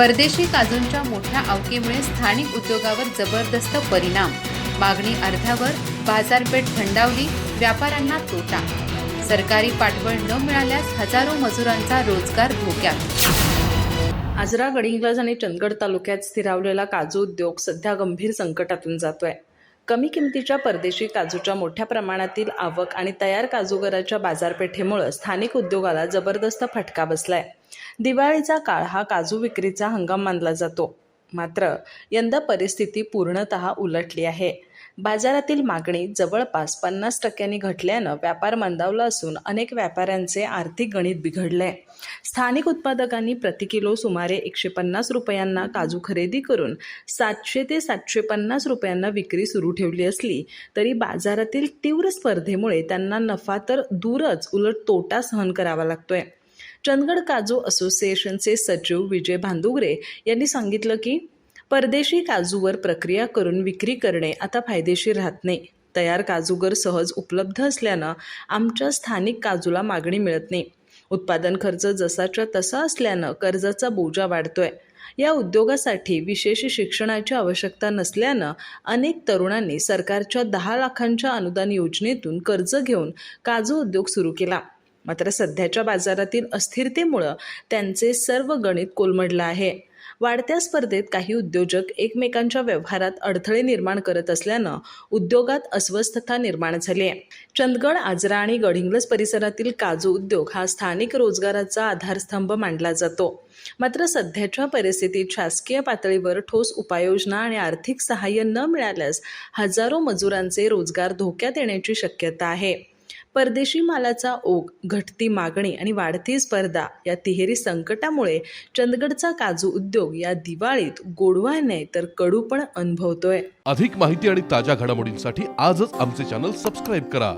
परदेशी काजूंच्या मोठ्या आवकीमुळे स्थानिक उद्योगावर जबरदस्त परिणाम. मागणी अर्ध्यावर बाजारपेठ थंडावली व्यापाऱ्यांना तोटा. सरकारी पाठबळ न मिळाल्यास हजारो मजुरांचा रोजगार धोक्यात. आजरा गडिंग्लज आणि चंदगड तालुक्यात स्थिरावलेला काजू उद्योग सध्या गंभीर संकटातून जातोय. कमी किमतीच्या परदेशी काजूच्या मोठ्या प्रमाणातील आवक आणि तयार काजूगराच्या बाजारपेठेमुळे स्थानिक उद्योगाला जबरदस्त फटका बसलाय. दिवाळीचा काळ हा काजू विक्रीचा हंगाम मानला जातो. मात्र यंदा परिस्थिती पूर्णतः उलटली आहे. बाजारातील मागणी जवळपास पन्नास टक्क्यांनी घटल्यानं व्यापार मंदावला असून अनेक व्यापाऱ्यांचे आर्थिक गणित बिघडले स्थानिक उत्पादकांनी प्रति किलो सुमारे एकशे पन्नास रुपयांना काजू खरेदी करून सातशे ते सातशे पन्नास रुपयांना विक्री सुरू ठेवली असली तरी बाजारातील तीव्र स्पर्धेमुळे त्यांना नफा तर दूरच उलट तोटा सहन करावा लागतोय. चंदगड काजू असोसिएशनचे सचिव विजय भांदुगरे यांनी सांगितलं की परदेशी काजूवर प्रक्रिया करून विक्री करणे आता फायदेशीर राहत नाही. तयार काजूगर सहज उपलब्ध असल्यानं आमच्या स्थानिक काजूला मागणी मिळत नाही. उत्पादन खर्च जसाच्या तसा असल्यानं कर्जाचा बोजा वाढतोय. या उद्योगासाठी विशेष शिक्षणाची आवश्यकता नसल्यानं अनेक तरुणांनी सरकारच्या दहा लाखांच्या अनुदान योजनेतून कर्ज घेऊन काजू उद्योग सुरू केला. मात्र सध्याच्या बाजारातील अस्थिरतेमुळं त्यांचे सर्व गणित कोलमडलं आहे. वाढत्या स्पर्धेत काही उद्योजक एकमेकांच्या व्यवहारात अडथळे निर्माण करत असल्यानं उद्योगात अस्वस्थता निर्माण झाली आहे. चंदगड आजरा आणि गडहिंग्लज परिसरातील काजू उद्योग हा स्थानिक रोजगाराचा आधारस्तंभ मानला जातो. मात्र सध्याच्या परिस्थितीत शासकीय पातळीवर ठोस उपाययोजना आणि आर्थिक सहाय्य न मिळाल्यास हजारो मजुरांचे रोजगार धोक्यात येण्याची शक्यता आहे. परदेशी मालाचा ओघ घटती मागणी आणि वाढती स्पर्धा या तिहेरी संकटामुळे चंदगडचा काजू उद्योग या दिवाळीत गोडवा नाही तर कडू पण अनुभवतोय. अधिक माहिती आणि ताज्या घडामोडींसाठी आजच आमचे चॅनल सबस्क्राईब करा.